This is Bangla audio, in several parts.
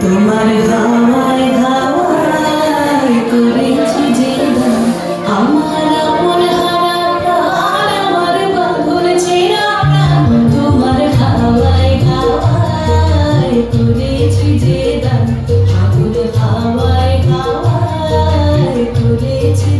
তোমার হাওয়ায় হাওয়ায় করেছি জীবন আমার আপন হারা প্রাণ আমার বন্ধন ছেড়া প্রাণ তোমার হাওয়ায় হাওয়ায় করেছি জীবন আগুন হাওয়ায় হাওয়ায় করেছি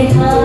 they come.